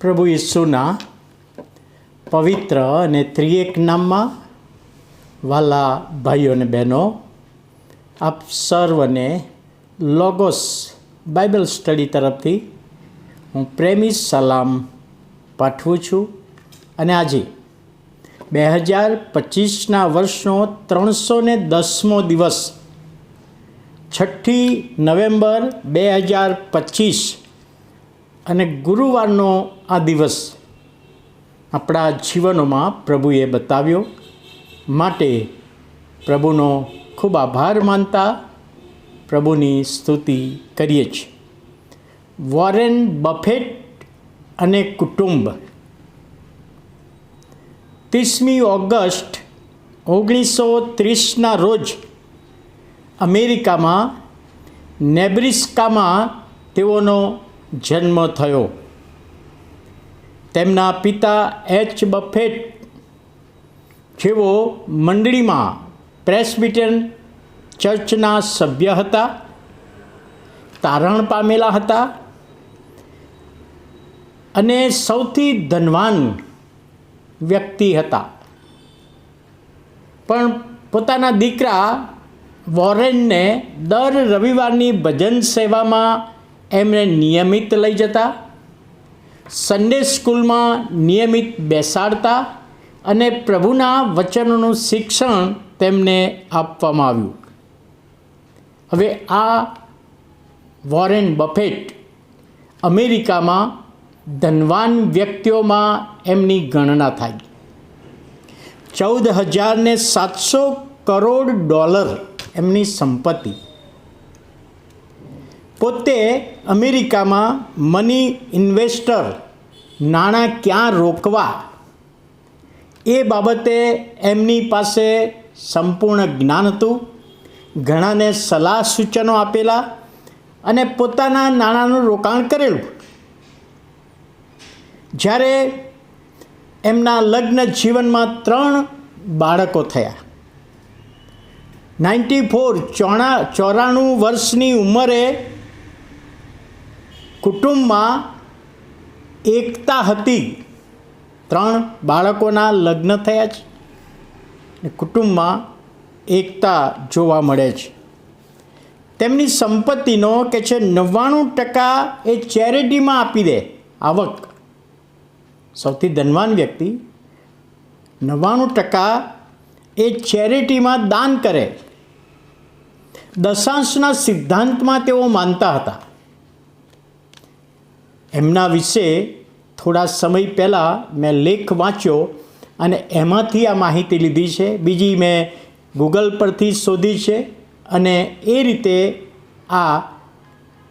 પ્રભુ ઈસુના પવિત્ર અને ત્રિએક નામમાં વાલા ભાઈઓ અને બહેનો, આપ સર્વને લોગોસ બાઇબલ સ્ટડી તરફથી હું પ્રેમી સલામ પાઠવું છું અને આજે બે હજાર પચીસના વર્ષનો ત્રણસો ને દસમો દિવસ, છઠ્ઠી નવેમ્બર બે હજાર પચીસ અને ગુરુવારનો આ દિવસ આપણા જીવનોમાં પ્રભુએ બતાવ્યો. માટે પ્રભુનો ખૂબ આભાર માનતા પ્રભુની સ્તુતિ કરીએ છીએ. વોરેન બફેટ અને કુટુંબ. ત્રીસમી ઓગસ્ટ ઓગણીસો ત્રીસના રોજ અમેરિકામાં નેબ્રિસ્કામાં તેઓનો જન્મ થયો. તેમના પિતા એચ બફેટ જેઓ મંડળીમાં પ્રેસબિટન ચર્ચના સભ્ય હતા, તારણ પામેલા હતા અને સૌથી ધનવાન વ્યક્તિ હતા. પણ પોતાના દીકરા વોરેનને દર રવિવારની ભજન સેવામાં એમણે નિયમિત લઈ જતા સન્ડે સ્કૂલમાં નિયમિત બેસાડતા અને પ્રભુના વચનોનું શિક્ષણ તેમને આપવામાં આવ્યું. હવે આ વોરેન બફેટ અમેરિકામાં ધનવાન વ્યક્તિઓમાં એમની ગણના થાય. ચૌદ હજારને સાતસો કરોડ ડોલર એમની સંપત્તિ. પોતે અમેરિકામાં મની ઇન્વેસ્ટર નાણાં ક્યાં રોકવા? એ બાબતે એમની પાસે સંપૂર્ણ જ્ઞાન હતું. ઘણાને સલાહ સૂચનો આપેલા અને પોતાના નાણાંનું રોકાણ કરેલું. જ્યારે એમના લગ્ન જીવનમાં ત્રણ બાળકો થયા. નાઇન્ટી ફોર ચોણા ચોરાણું વર્ષની ઉંમરે કુટુંબમાં એકતા હતી. ત્રણ બાળકોના લગ્ન થયા છે. કુટુંબમાં એકતા જોવા મળે છે. તેમની સંપત્તિનો કે છે નવ્વાણું ટકા એ ચેરિટીમાં આપી દે આવક. સૌથી ધનવાન વ્યક્તિ નવ્વાણું ટકા એ ચેરિટીમાં દાન કરે. દશાંશના સિદ્ધાંતમાં તેઓ માનતા હતા. એમના વિશે થોડા સમય પહેલાં મેં લેખ વાંચ્યો અને એમાંથી આ માહિતી લીધી છે. બીજી મેં ગૂગલ પરથી શોધી છે અને એ રીતે આ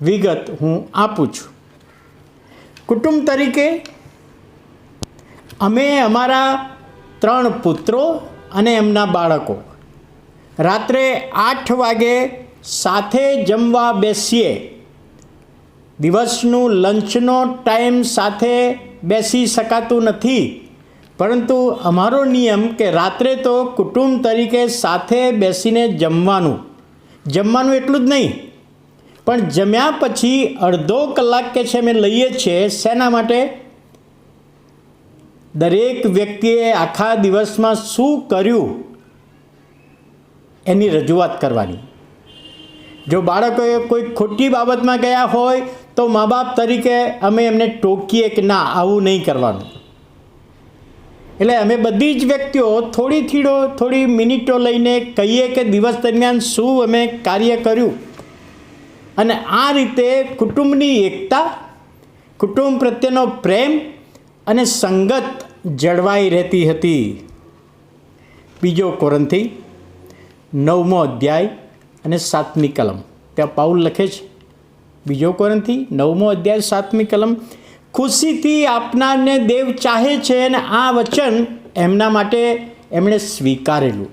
વિગત હું આપું છું. કુટુંબ તરીકે અમે અમારા ત્રણ પુત્રો અને એમના બાળકો. રાત્રે આઠ વાગે સાથે જમવા બેસીએ. દિવસનું લંચનો ટાઈમ સાથે બેસી શકાતું નથી. પરંતુ અમારો નિયમ કે રાત્રે તો કુટુંબ તરીકે સાથે બેસીને જમવાનું. જમવાનું એટલું જ નહીં. પણ જમ્યા પછી અડધો કલાક કે છે અમે લઈએ છીએ શેના માટે? દરેક વ્યક્તિએ આખા દિવસમાં શું કર્યું? એની રજૂઆત કરવાની. જો બાળકોએ કોઈ ખોટી બાબતમાં ગયા હોય તો મા બાપ તરીકે અમે એમને ટોકીએ કે ના, આવું નહીં કરવાનું. એટલે અમે બધી જ વ્યક્તિઓ થોડી થીડો, થોડી મિનિટો લઈને કહીએ કે દિવસ દરમિયાન શું અમે કાર્ય કર્યું. અને આ રીતે કુટુંબની એકતા, કુટુંબ પ્રત્યેનો પ્રેમ અને સંગત જળવાઈ રહેતી હતી. બીજો કોરંથી નવમો અધ્યાય અને સાતમી કલમ. ત્યાં પાઉલ લખે છે બીજો કોરંથી નવમો અધ્યાય સાતમી કલમ, ખુશીથી આપનારને દેવ ચાહે છે અને આ વચન એમના માટે એમણે સ્વીકારેલું.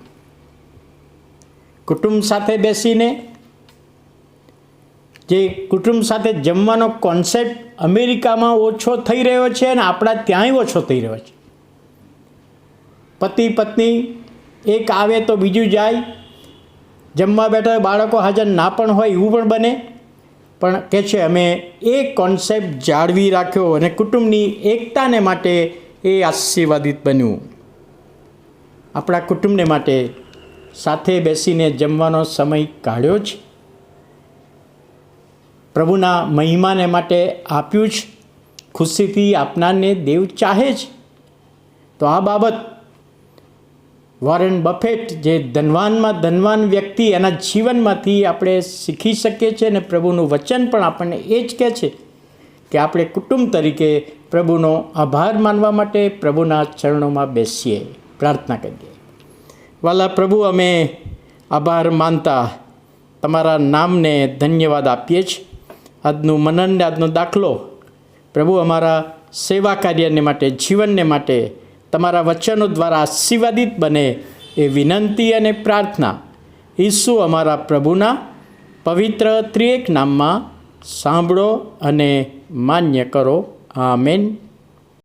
કુટુંબ સાથે બેસીને, જે કુટુંબ સાથે જમવાનો કોન્સેપ્ટ અમેરિકામાં ઓછો થઈ રહ્યો છે અને આપણા ત્યાંય ઓછો થઈ રહ્યો છે. પતિ પત્ની એક આવે તો બીજું જાય, જમવા બેઠા બાળકો હાજર ના પણ હોય, એવું પણ બને. પણ કે છે, અમે એ કોન્સેપ્ટ જાળવી રાખ્યો અને કુટુંબની એકતાને માટે એ આશીર્વાદિત બન્યું. આપણા કુટુંબને માટે સાથે બેસીને જમવાનો સમય કાઢ્યો છે પ્રભુના મહિમાને માટે આપ્યું જ. ખુશીથી આપનારને દેવ ચાહે જ. તો આ બાબત વોરેન બફેટ જે ધનવાનમાં ધનવાન વ્યક્તિ, એના જીવનમાંથી આપણે શીખી શકીએ છીએ અને પ્રભુનું વચન પણ આપણને એ જ કહે છે કે આપણે કુટુંબ તરીકે પ્રભુનો આભાર માનવા માટે પ્રભુના ચરણોમાં બેસીએ. પ્રાર્થના કરીએ. વાલા પ્રભુ, અમે આભાર માનતા તમારા નામને ધન્યવાદ આપીએ છીએ. આજનું મનન આજનો દાખલો પ્રભુ અમારા સેવા કાર્યને માટે, જીવનને માટે તમારા વચનો દ્વારા આશીર્વાદિત બને એ વિનંતી અને પ્રાર્થના ઈસુ અમારા પ્રભુના પવિત્ર ત્રિએક નામમાં સાંભળો અને માન્ય કરો. આમેન.